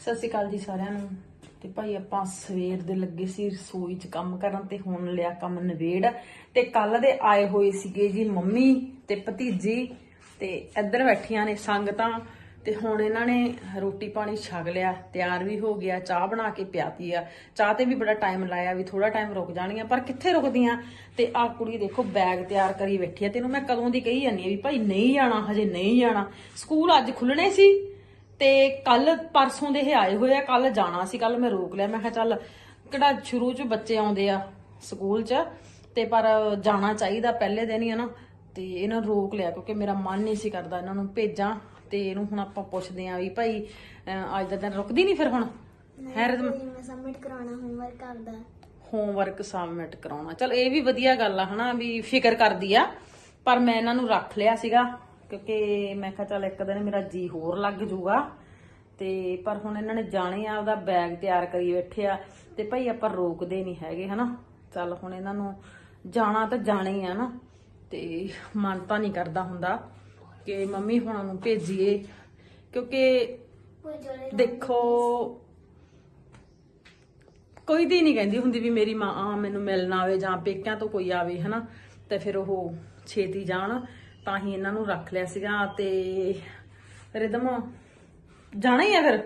ਸਤਿ ਸ਼੍ਰੀ ਅਕਾਲ ਜੀ ਸਾਰਿਆਂ ਨੂੰ। ਤੇ ਭਾਈ ਆਪਾਂ ਸਵੇਰ ਦੇ ਲੱਗੇ ਸੀ ਰਸੋਈ 'ਚ ਕੰਮ ਕਰਨ ਤੇ ਹੁਣ ਲਿਆ ਕੰਮ ਨਵੇੜ ਤੇ ਕੱਲ ਦੇ ਆਏ ਹੋਏ ਸੀਗੇ ਜੀ ਮੰਮੀ ਤੇ ਭਤੀਜੀ ਤੇ ਇੱਧਰ ਬੈਠੀਆਂ ਨੇ ਸੰਗਤਾਂ। ਤੇ ਹੁਣ ਇਹਨਾਂ ਨੇ ਰੋਟੀ ਪਾਣੀ ਛਕ ਲਿਆ, ਤਿਆਰ ਵੀ ਹੋ ਗਿਆ, ਚਾਹ ਬਣਾ ਕੇ ਪਿਆਤੀ ਆ। ਚਾਹ ਤੇ ਵੀ ਬੜਾ ਟਾਈਮ ਲਾਇਆ ਵੀ ਥੋੜਾ ਟਾਈਮ ਰੁਕ ਜਾਣੀਆਂ ਪਰ ਕਿੱਥੇ ਰੁਕਦੀਆਂ? ਤੇ ਆ ਕੁੜੀ ਦੇਖੋ ਬੈਗ ਤਿਆਰ ਕਰੀ ਬੈਠੀ ਆ। ਤੈਨੂੰ ਮੈਂ ਕਦੋਂ ਦੀ ਕਹੀ ਜਾਂਦੀ ਆ ਵੀ ਭਾਈ ਨਹੀਂ ਜਾਣਾ, ਹਜੇ ਨਹੀਂ ਜਾਣਾ। ਸਕੂਲ ਅੱਜ ਖੁੱਲਣੇ ਸੀ। ਤੇ ਕੱਲ ਪਰਸੋਂ ਦੇ ਇਹ ਆਏ ਹੋਏ ਆ ਕੱਲ ਜਾਣਾ ਸੀ ਕੱਲ ਮੈਂ ਰੋਕ ਲਿਆ ਮੈਂ ਕਿਹਾ ਚੱਲ ਕਿਹੜਾ ਸ਼ੁਰੂ ਚ ਬੱਚੇ ਆਉਂਦੇ ਆ ਸਕੂਲ ਚ ਤੇ ਪਰ ਜਾਣਾ ਚਾਹੀਦਾ ਪਹਿਲੇ ਦਿਨ ਹੀ ਆ ਨਾ ਤੇ ਇਹਨਾਂ ਰੋਕ ਲਿਆ ਕਿਉਂਕਿ ਮੇਰਾ ਮਨ ਨਹੀਂ ਸੀ ਕਰਦਾ ਇਹਨਾਂ ਨੂੰ ਭੇਜਾਂ ਤੇ ਇਹਨੂੰ ਹੁਣ ਆਪਾਂ ਪੁੱਛਦੇ ਆਂ ਵੀ ਭਾਈ ਅੱਜ ਦਾ ਦਿਨ ਰੁਕਦੀ ਨਹੀਂ ਫਿਰ ਹੁਣ? ਹੈ ਰਦਮ ਸਬਮਿਟ ਕਰਾਉਣਾ ਹੋਮਵਰਕ ਕਰਦਾ। ਹੋਮਵਰਕ ਸਬਮਿਟ ਕਰਾਉਣਾ। ਚਲ ਇਹ ਵੀ ਵਧੀਆ ਗੱਲ ਆ ਹਨਾ ਵੀ ਫਿਕਰ ਕਰਦੀ ਆ ਪਰ ਮੈਂ ਇਹਨਾਂ ਨੂੰ ਰੱਖ ਲਿਆ ਸੀਗਾ ਕਿਉਂਕਿ ਮੈਂ ਕਿਹਾ ਚੱਲ ਇੱਕ ਦਿਨ ਮੇਰਾ ਜੀ ਹੋਰ ਲੱਗ ਜਾਊਗਾ। ਤੇ ਪਰ ਹੁਣ ਇਹਨਾਂ ਨੇ ਜਾਣੇ ਆ ਉਹਦਾ ਬੈਗ ਤਿਆਰ ਕਰੀ ਬੈਠੇ ਆ। ਤੇ ਭਾਈ ਆਪਾਂ ਰੋਕਦੇ ਨਹੀਂ ਹੈਗੇ, ਹਨਾ? ਚੱਲ ਹੁਣ ਇਹਨਾਂ ਨੂੰ ਜਾਣਾ ਤਾਂ ਜਾਣੇ ਆ ਨਾ। ਤੇ ਮਨ ਤਾਂ ਨਹੀਂ ਕਰਦਾ ਹੁੰਦਾ ਕਿ ਮੰਮੀ ਹੁਣਾਂ ਨੂੰ ਭੇਜੀਏ। ਕਿਉਂਕਿ ਦੇਖੋ, ਕੋਈ ਦੀ ਨਹੀਂ ਕਹਿੰਦੀ ਹੁੰਦੀ ਵੀ ਮੇਰੀ ਮਾਂ ਆ ਮੈਨੂੰ ਮਿਲਣ ਆਵੇ ਜਾਂ ਪੇਕਿਆਂ ਤੋਂ ਕੋਈ ਆਵੇ, ਹਨਾ? ਤੇ ਫਿਰ ਉਹ ਛੇਤੀ ਜਾਣ। ਤਾਂ ਹੀ ਇਹਨਾਂ ਨੂੰ ਰੱਖ ਲਿਆ ਸੀਗਾ ਤੇ ਰਿਦਮ, ਜਾਣਾ ਹੀ ਆ ਫਿਰ?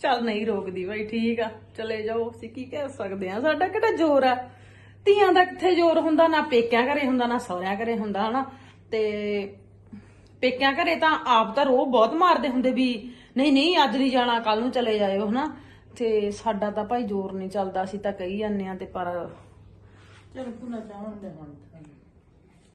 ਚੱਲ ਨਹੀਂ ਰੋਕਦੀ ਬਾਈ, ਠੀਕ ਆ, ਚਲੇ ਜਾਓ, ਅਸੀਂ ਕੀ ਕਹਿ ਸਕਦੇ ਆ? ਸਾਡਾ ਕਿਹੜਾ ਜ਼ੋਰ ਆ? ਧੀਆਂ ਦਾ ਕਿੱਥੇ ਜ਼ੋਰ ਹੁੰਦਾ? ਨਾ ਪੇਕਿਆਂ ਘਰੇ ਹੁੰਦਾ, ਨਾ ਸਹੁਰਿਆਂ ਘਰੇ ਹੁੰਦਾ, ਹਨਾ? ਤੇ ਪੇਕਿਆਂ ਘਰੇ ਤਾਂ ਆਪ ਤਾਂ ਰੋਹ ਬਹੁਤ ਮਾਰਦੇ ਹੁੰਦੇ ਵੀ, ਨਹੀਂ ਨਹੀਂ, ਅੱਜ ਨਹੀਂ ਜਾਣਾ ਕੱਲ ਨੂੰ ਚਲੇ ਜਾਇਓ, ਹਨਾ? ਤੇ ਸਾਡਾ ਤਾਂ ਭਾਈ ਜ਼ੋਰ ਨਹੀਂ ਚੱਲਦਾ, ਅਸੀਂ ਤਾਂ ਕਹੀ ਜਾਂਦੇ ਆ ਤੇ ਪਰ ਚਲ ਪੁਨਾ ਚਾਹਣ ਹੁਣ।